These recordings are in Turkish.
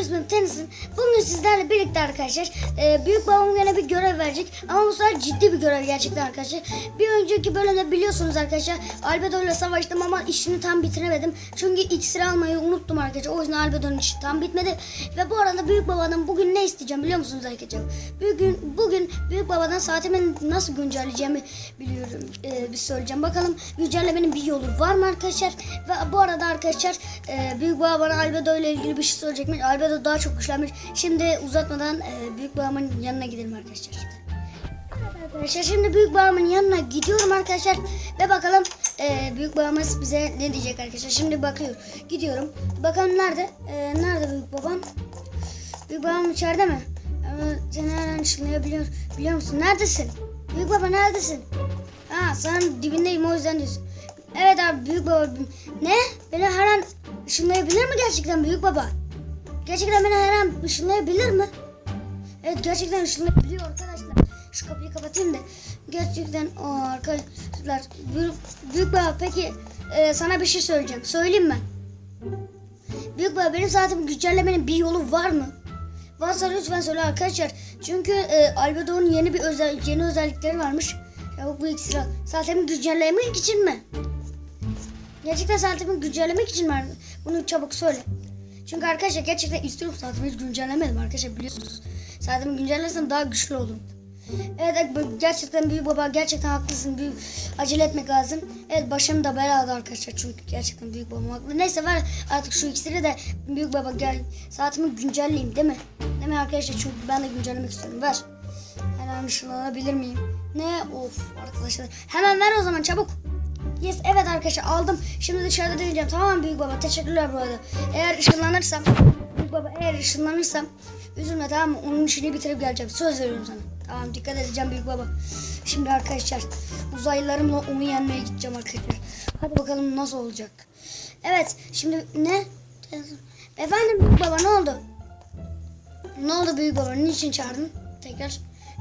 ben. İsmim Tennyson. Bugün sizlerle birlikte arkadaşlar e, büyük babam yine bir görev verecek. Ama bu sefer ciddi bir görev gerçekten arkadaşlar. Bir önceki bölümde biliyorsunuz arkadaşlar Albedo ile savaştım ama işini tam bitiremedim. Çünkü iksir almayı unuttum arkadaşlar. O yüzden Albedo'nun işi tam bitmedi. Ve bu arada büyük babadan bugün ne isteyeceğim biliyor musunuz arkadaşlar? Bugün, bugün büyük babadan saatimi nasıl güncelleyeceğimi biliyorum. E, bir söyleyeceğim. Bakalım güncellemenin bir yolu var mı arkadaşlar? Ve bu arada arkadaşlar e, büyük baba bana Albedo ile ilgili bir şey söyleyecekmiş. Albedo daha çok güçlenmiş. Şimdi uzatmadan e, büyük babamın yanına gidelim arkadaşlar. Evet Arkadaşlar şimdi büyük babamın yanına gidiyorum arkadaşlar ve bakalım e, büyük babamız bize ne diyecek arkadaşlar. Şimdi bakıyor. Gidiyorum. Bakalım nerede? E, nerede büyük babam? Büyük babam içeride mi? Ama seni her an ışınlayabiliyor. Biliyor musun? Neredesin? Büyük baba neredesin? Ha sen dibindeyim o yüzden diyorsun. Evet abi büyük baba. Ne? Beni her an ışınlayabilir mi gerçekten büyük baba? Gerçekten beni her an ışınlayabilir mi? Evet gerçekten ışınlayabiliyor arkadaşlar. Şu kapıyı kapatayım da. Gerçekten o arkadaşlar. Büyük, büyük baba peki e, sana bir şey söyleyeceğim. Söyleyeyim mi? Büyük baba benim saatimi güncellemenin bir yolu var mı? Varsa lütfen söyle arkadaşlar. Çünkü e, Albedo'nun yeni bir özel yeni özellikleri varmış. Çabuk bu iksiri al. Saatimi güncellemek için mi? Gerçekten saatimi güncellemek için mi? Bunu çabuk söyle. Çünkü arkadaşlar gerçekten istiyorum saatimi hiç güncellemedim arkadaşlar biliyorsunuz. Saatimi güncellersem daha güçlü olurum. Evet gerçekten büyük baba gerçekten haklısın. Büyük acele etmek lazım. Evet başım da belada arkadaşlar çünkü gerçekten büyük babam haklı. Neyse ver artık şu iksiri de büyük baba gel saatimi güncelleyeyim değil mi? Değil mi arkadaşlar çünkü ben de güncellemek istiyorum. Ver. Hemen ışınlanabilir miyim? Ne? Of arkadaşlar. Hemen ver o zaman çabuk. Yes evet arkadaşlar aldım. Şimdi dışarıda deneyeceğim. Tamam büyük baba? Teşekkürler bu arada. Eğer ışınlanırsam büyük baba eğer ışınlanırsam üzülme tamam mı? Onun işini bitirip geleceğim. Söz veriyorum sana. Tamam dikkat edeceğim büyük baba. Şimdi arkadaşlar uzaylılarımla onu yenmeye gideceğim arkadaşlar. Hadi bakalım nasıl olacak. Evet şimdi ne? Efendim büyük baba ne oldu? Ne oldu büyük baba? Niçin çağırdın? Tekrar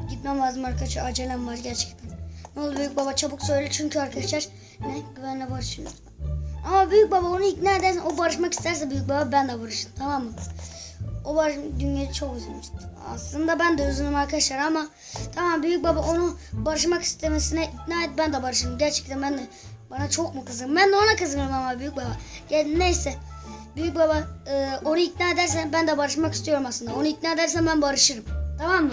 gitmem lazım arkadaşlar. Acelem var gerçekten. Ne oldu büyük baba çabuk söyle çünkü arkadaşlar ne güvenle lütfen. Ama büyük baba onu ikna edersen o barışmak isterse büyük baba ben de barışın tamam mı? O barış dünyayı çok üzülmüştü. Aslında ben de üzüldüm arkadaşlar ama tamam büyük baba onu barışmak istemesine ikna et ben de barışırım. Gerçekten ben de bana çok mu kızgın? Ben de ona kızgınım ama büyük baba. Yani neyse. Büyük baba e, onu ikna edersen ben de barışmak istiyorum aslında. Onu ikna edersen ben barışırım. Tamam mı?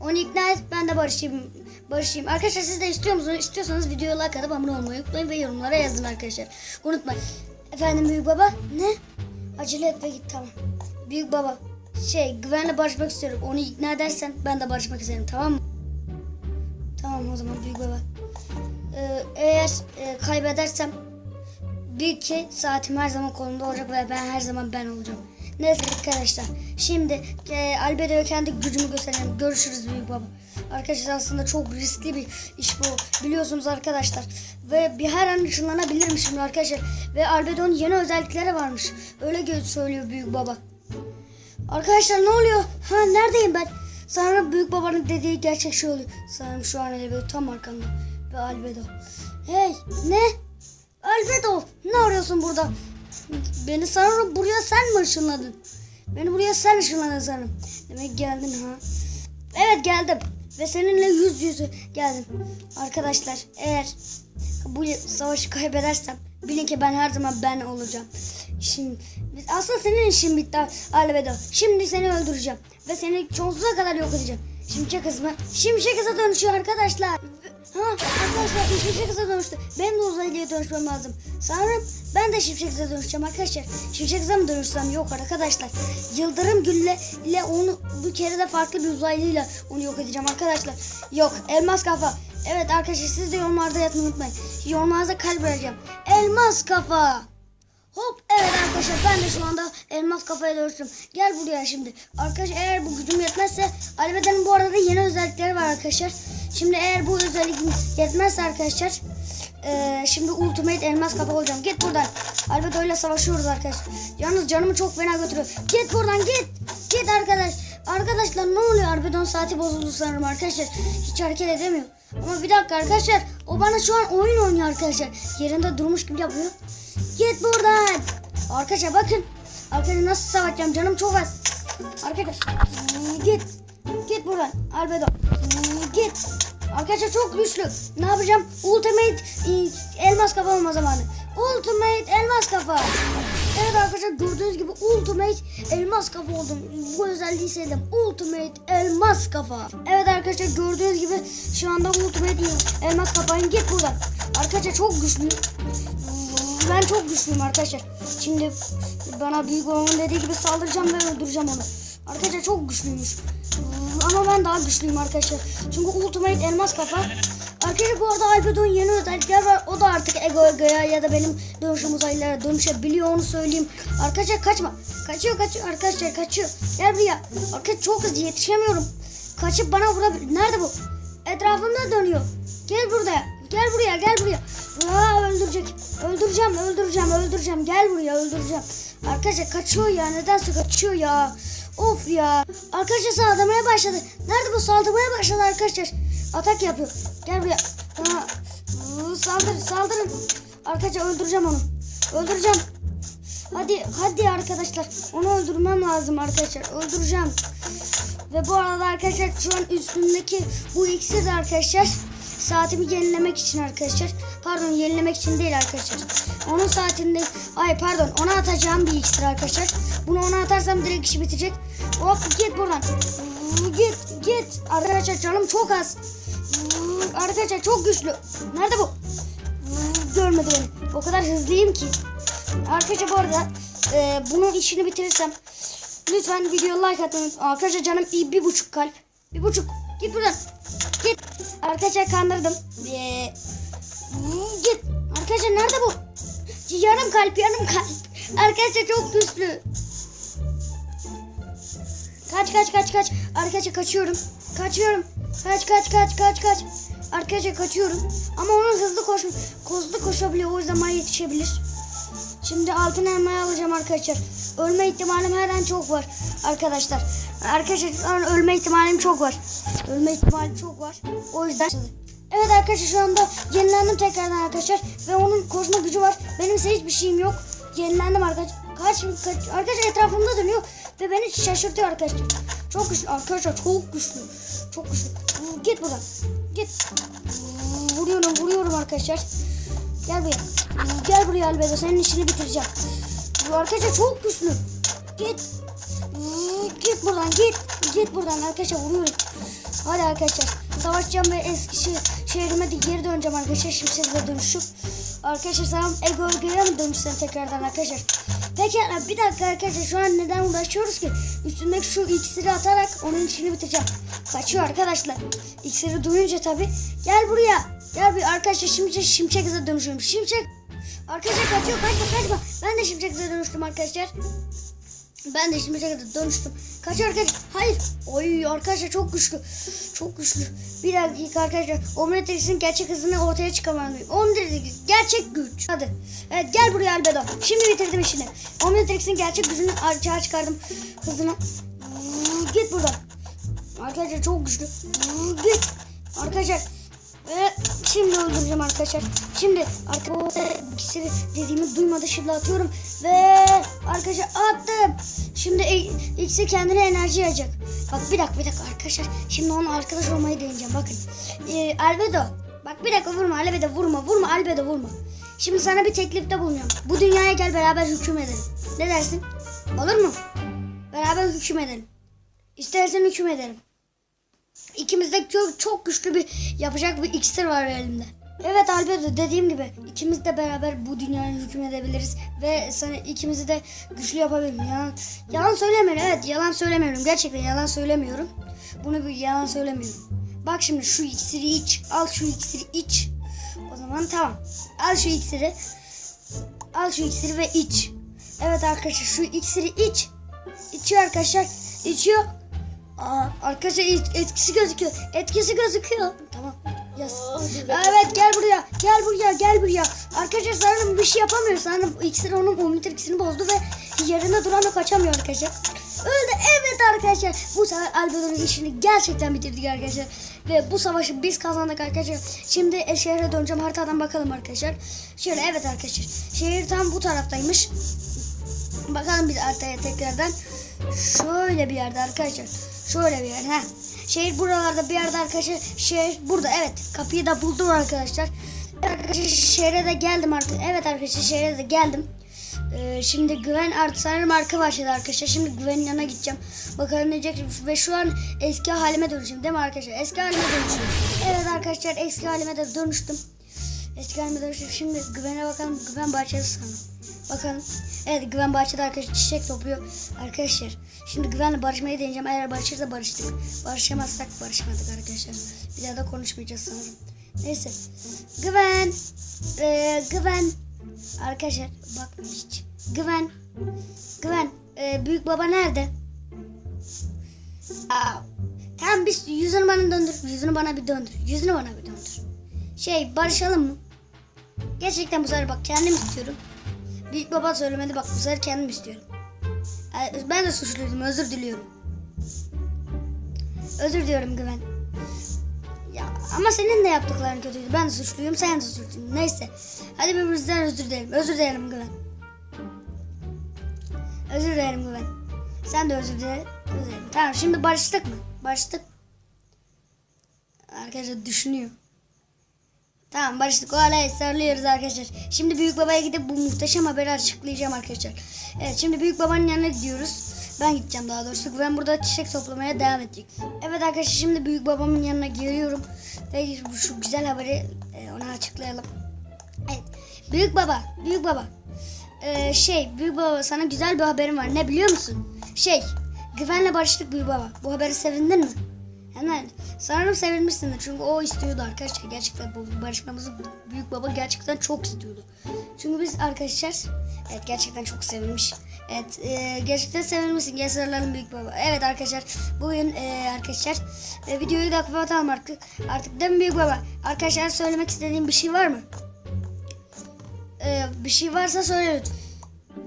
Onu ikna et ben de barışayım. Barışayım. Arkadaşlar siz de istiyor musunuz? İstiyorsanız videoya like atıp abone olmayı unutmayın ve yorumlara yazın arkadaşlar. Unutmayın. Efendim büyük baba ne? Acele et ve git tamam. Büyük baba şey güvenle barışmak istiyorum. Onu ikna edersen ben de barışmak isterim tamam mı? Tamam o zaman büyük baba. Ee, eğer e, kaybedersem bir ki saatim her zaman kolumda olacak ve ben her zaman ben olacağım. Neyse arkadaşlar. Şimdi e, Albedo'ya kendi gücümü gösterelim. Görüşürüz büyük baba. Arkadaşlar aslında çok riskli bir iş bu. Biliyorsunuz arkadaşlar. Ve bir her an ışınlanabilirim şimdi arkadaşlar. Ve Albedo'nun yeni özellikleri varmış. Öyle söylüyor büyük baba. Arkadaşlar ne oluyor? Ha neredeyim ben? Sanırım büyük babanın dediği gerçek şey oluyor. Sanırım şu an Albedo tam arkamda. Ve Albedo. Hey ne? Albedo ne arıyorsun burada? Beni sanırım buraya sen mi ışınladın? Beni buraya sen ışınladın sanırım. Demek geldin ha. Evet geldim. Ve seninle yüz yüze geldim. Arkadaşlar eğer bu savaşı kaybedersem bilin ki ben her zaman ben olacağım. Şimdi aslında senin işin bitti Albedo. Şimdi seni öldüreceğim. Ve seni sonsuza kadar yok edeceğim. Şimşek hızı Şimşek hıza dönüşüyor arkadaşlar. Arkadaşlar şimşek hıza dönüştü. Benim de uzaylıya dönüşmem lazım. Sanırım ben de şimşek dönüşeceğim arkadaşlar. Şimşek hıza mı dönüşsem? Yok arkadaşlar. Yıldırım gülle ile onu bu kere de farklı bir uzaylıyla onu yok edeceğim arkadaşlar. Yok elmas kafa. Evet arkadaşlar siz de yorumlarda yazmayı unutmayın. Yorumlarda kalp vereceğim. Elmas kafa. Hop evet arkadaşlar ben de şu anda elmas kafaya dönüştüm. Gel buraya şimdi. Arkadaşlar eğer bu gücüm yetmezse Albedo'nun bu arada yeni özellikleri var arkadaşlar. Şimdi eğer bu özellik yetmezse arkadaşlar eee, şimdi ultimate elmas kafa olacağım. Git buradan. Albedo ile savaşıyoruz arkadaşlar. Yalnız canımı çok fena götürüyor. Git buradan git. Git arkadaş. Arkadaşlar ne oluyor? Arbedon saati bozuldu sanırım arkadaşlar. Hiç hareket edemiyor. Ama bir dakika arkadaşlar. O bana şu an oyun oynuyor arkadaşlar. Yerinde durmuş gibi yapıyor. Git buradan. Arkadaşlar bakın. Arkadaşlar nasıl savaşacağım canım çok az. Arkadaşlar git. Git buradan Albedo. Git. Arkadaşlar çok güçlü. Ne yapacağım? Ultimate e, elmas kafa olma zamanı. Ultimate elmas kafa. Evet arkadaşlar gördüğünüz gibi Ultimate elmas kafa oldum. Bu özelliği sevdim. Ultimate elmas kafa. Evet arkadaşlar gördüğünüz gibi şu anda Ultimate elmas kafayım. Git buradan. Arkadaşlar çok güçlüyüm. Ben çok güçlüyüm arkadaşlar. Şimdi bana büyük babamın dediği gibi saldıracağım ve öldüreceğim onu. Arkadaşlar çok güçlüymüş. Ama ben daha güçlüyüm arkadaşlar. Çünkü Ultimate Elmas Kafa. Arkadaşlar bu arada Albedo'nun yeni özellikler var. O da artık Ego Ego'ya ya da benim dönüşüm uzaylılara dönüşebiliyor onu söyleyeyim. Arkadaşlar kaçma. Kaçıyor kaçıyor arkadaşlar kaçıyor. Gel buraya. Arkadaşlar çok hızlı yetişemiyorum. Kaçıp bana vurabilir. Nerede bu? Etrafımda dönüyor. Gel buraya. Gel buraya gel buraya. Aa, öldürecek. Öldüreceğim öldüreceğim öldüreceğim. Gel buraya öldüreceğim. Arkadaşlar kaçıyor ya. Nedense kaçıyor ya. Of ya. Arkadaşlar saldırmaya başladı. Nerede bu saldırmaya başladı arkadaşlar. Atak yapıyor. Gel buraya. Aa, ıı, saldır saldırın. Arkadaşlar öldüreceğim onu. Öldüreceğim. Hadi hadi arkadaşlar. Onu öldürmem lazım arkadaşlar. Öldüreceğim. Ve bu arada arkadaşlar şu an üstündeki bu iksir arkadaşlar saatimi yenilemek için arkadaşlar. Pardon yenilemek için değil arkadaşlar. Onun saatinde ay pardon ona atacağım bir iksir arkadaşlar. Bunu ona atarsam direkt işi bitecek. Hop git buradan. Git git. Arkadaşlar canım çok az. Arkadaşlar çok güçlü. Nerede bu? Görmedi beni. O kadar hızlıyım ki. Arkadaşlar bu arada e, bunun işini bitirirsem lütfen video like unutmayın. Arkadaşlar canım iyi bir buçuk kalp. Bir buçuk. Git buradan. Git. Arkadaşlar kandırdım. Ee, git. Arkadaşlar nerede bu? Yarım kalp yarım kalp. Arkadaşlar çok güçlü. Kaç kaç kaç kaç. Arkadaşlar kaçıyorum. Kaçıyorum. Kaç kaç kaç kaç kaç. Arkadaşlar kaçıyorum. Ama onun hızlı koş hızlı koşabiliyor. O yüzden bana yetişebilir. Şimdi altın elmayı alacağım arkadaşlar. Ölme ihtimalim her an çok var arkadaşlar. Arkadaşlar ölme ihtimalim çok var. Ölme ihtimalim çok var. O yüzden. Evet arkadaşlar şu anda yenilendim tekrardan arkadaşlar. Ve onun koşma gücü var. Benim ise hiçbir şeyim yok. Yenilendim arkadaşlar. Kaç, kaç arkadaşlar etrafımda dönüyor. Ve beni şaşırtıyor arkadaşlar. Çok güçlü arkadaşlar çok güçlü. Çok güçlü. Git buradan. Git. Vuruyorum vuruyorum arkadaşlar. Gel buraya. Gel buraya Albedo. Senin işini bitireceğim. Arkadaşlar çok güçlü. Git. Git buradan git. Git buradan arkadaşlar vuruyorum. Hadi arkadaşlar. Savaşacağım ve eski şehrime de geri döneceğim arkadaşlar. Şimşekle dönüşüp. Arkadaşlar sana Ego Ego'ya mı dönüşsen tekrardan arkadaşlar. Peki bir dakika arkadaşlar şu an neden uğraşıyoruz ki? Üstündeki şu iksiri atarak onun işini bitireceğim. Kaçıyor arkadaşlar. İksiri duyunca tabi. Gel buraya. Gel bir arkadaşlar şimdi şimşek hıza dönüşüyorum. Şimşek. Arkadaşlar kaçıyor kaçma kaçma. Ben de şimşek hıza dönüştüm arkadaşlar. Ben de şimşek hıza dönüştüm. Kaçıyor arkadaşlar. Hayır. Oy arkadaşlar çok güçlü. Çok güçlü. Bir dakika arkadaşlar. Omnitrix'in gerçek hızını ortaya çıkarmalıyım. Omnitrix gerçek güç. Hadi. Evet gel buraya Albedo. Şimdi bitirdim işini. Omnitrix'in gerçek gücünü açığa çıkardım. Hızını. Git buradan. Arkadaşlar çok güçlü. Git. Arkadaşlar. Ve şimdi öldüreceğim arkadaşlar. Şimdi arkadaşlar ikisi dediğimi duymadı şimdi atıyorum. Ve arkadaşlar attım. Şimdi i- ikisi kendine enerji yayacak. Bak bir dakika bir dakika arkadaşlar. Şimdi onun arkadaş olmayı deneyeceğim bakın. Ee, Albedo. Bak bir dakika vurma Albedo vurma vurma Albedo vurma. Şimdi sana bir teklifte bulunuyorum. Bu dünyaya gel beraber hüküm edelim. Ne dersin? Olur mu? Beraber hüküm edelim. İstersen hüküm edelim. İkimizde çok, çok güçlü bir yapacak bir iksir var elimde. Evet Albedo dediğim gibi ikimiz de beraber bu dünyaya hüküm edebiliriz ve sana ikimizi de güçlü yapabilirim. Yalan, yalan söylemiyorum evet yalan söylemiyorum gerçekten yalan söylemiyorum. Bunu bir yalan söylemiyorum. Bak şimdi şu iksiri iç al şu iksiri iç. O zaman tamam al şu iksiri al şu iksiri ve iç. Evet arkadaşlar şu iksiri iç. İçiyor arkadaşlar içiyor. Aa, arkadaşlar et- etkisi gözüküyor. Etkisi gözüküyor. Tamam. Yes. Evet gel buraya. Gel buraya. Gel buraya. Arkadaşlar sanırım bir şey yapamıyor. Sanırım iksir onun omnitir ikisini bozdu ve yerinde duran o kaçamıyor arkadaşlar. Öldü. Evet arkadaşlar. Bu sefer Albedo'nun işini gerçekten bitirdik arkadaşlar. Ve bu savaşı biz kazandık arkadaşlar. Şimdi e, şehre döneceğim. Haritadan bakalım arkadaşlar. Şöyle evet arkadaşlar. Şehir tam bu taraftaymış. Bakalım bir haritaya tekrardan. Şöyle bir yerde arkadaşlar. Şöyle bir yer. Heh. Şehir buralarda bir yerde arkadaşlar. Şehir burada evet. Kapıyı da buldum arkadaşlar. Arkadaşlar şehre de geldim artık. Evet arkadaşlar şehre de geldim. Ee, şimdi güven artık sanırım arka başladı arkadaşlar. Şimdi güvenin yanına gideceğim. Bakalım ne diyecek. Ve şu an eski halime dönüşüm değil mi arkadaşlar? Eski halime dönüşüm. Evet arkadaşlar eski halime de dönüştüm. Eski halime dönüştüm. Şimdi güvene bakalım. Güven bahçesi sanırım. Bakalım. Evet güven bahçede arkadaşlar çiçek topluyor. Arkadaşlar şimdi güvenle barışmayı deneyeceğim. Eğer barışırsa barıştık. Barışamazsak barışmadık arkadaşlar. Bir daha da konuşmayacağız sanırım. Neyse. Güven. Ee, güven. Arkadaşlar bakmıyor hiç. Güven. Güven. Ee, büyük baba nerede? Aa, tamam biz yüzünü bana döndür. Yüzünü bana bir döndür. Yüzünü bana bir döndür. Şey barışalım mı? Gerçekten bu sefer bak kendim istiyorum. Büyük baba söylemedi bak bu sefer kendim istiyorum. Ben de suçluydum özür diliyorum. Özür diliyorum Güven. Ya ama senin de yaptıkların kötüydü. Ben de suçluyum, sen de suçluydun. Neyse. Hadi birbirimizden özür dilerim. Özür dilerim Güven. Özür dilerim Güven. Sen de. Özür dilerim. Tamam şimdi barıştık mı? Barıştık. Arkadaşlar düşünüyor. Tamam barıştık. O hala sarılıyoruz arkadaşlar. Şimdi büyük babaya gidip bu muhteşem haberi açıklayacağım arkadaşlar. Evet şimdi büyük babanın yanına gidiyoruz. Ben gideceğim daha doğrusu. Ben burada çiçek toplamaya devam edecek. Evet arkadaşlar şimdi büyük babamın yanına geliyorum. Ve şu güzel haberi e, ona açıklayalım. Evet. Büyük baba, büyük baba. Ee, şey, büyük baba sana güzel bir haberim var. Ne biliyor musun? Şey, güvenle barıştık büyük baba. Bu haberi sevindin mi? Hemen. Sanırım sevinmişsindir. Çünkü o istiyordu arkadaşlar. Gerçekten bu barışmamızı büyük baba gerçekten çok istiyordu. Çünkü biz arkadaşlar evet gerçekten çok sevinmiş. Evet e, gerçekten sevinmişsin. Gel büyük baba. Evet arkadaşlar bugün e, arkadaşlar e, videoyu da kapatalım artık. Artık değil mi büyük baba? Arkadaşlar söylemek istediğim bir şey var mı? E, bir şey varsa söyle lütfen.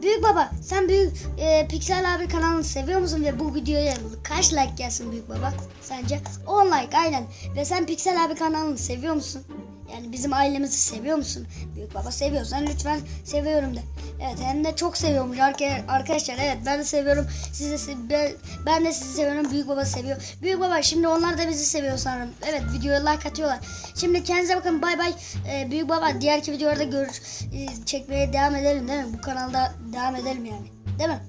Büyük baba sen büyük e, Pixel abi kanalını seviyor musun ve bu videoya kaç like gelsin büyük baba sence? 10 like aynen. Ve sen Pixel abi kanalını seviyor musun? Yani bizim ailemizi seviyor musun? Büyük baba seviyorsan lütfen seviyorum de. Evet hem de çok seviyormuş Arka- arkadaşlar. Evet ben de seviyorum. Siz de se- ben, de sizi seviyorum. Büyük baba seviyor. Büyük baba şimdi onlar da bizi seviyor sanırım. Evet videoya like atıyorlar. Şimdi kendinize bakın bay bay. Ee, büyük baba diğerki videolarda gör e, çekmeye devam edelim değil mi? Bu kanalda devam edelim yani. Değil mi?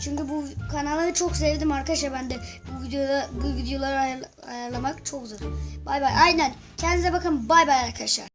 Çünkü bu kanalı çok sevdim arkadaşlar ben de bu videoda bu videoları ayar- ayarlamak çok zor. Bay bay. Aynen. Kendinize bakın. Bay bay arkadaşlar.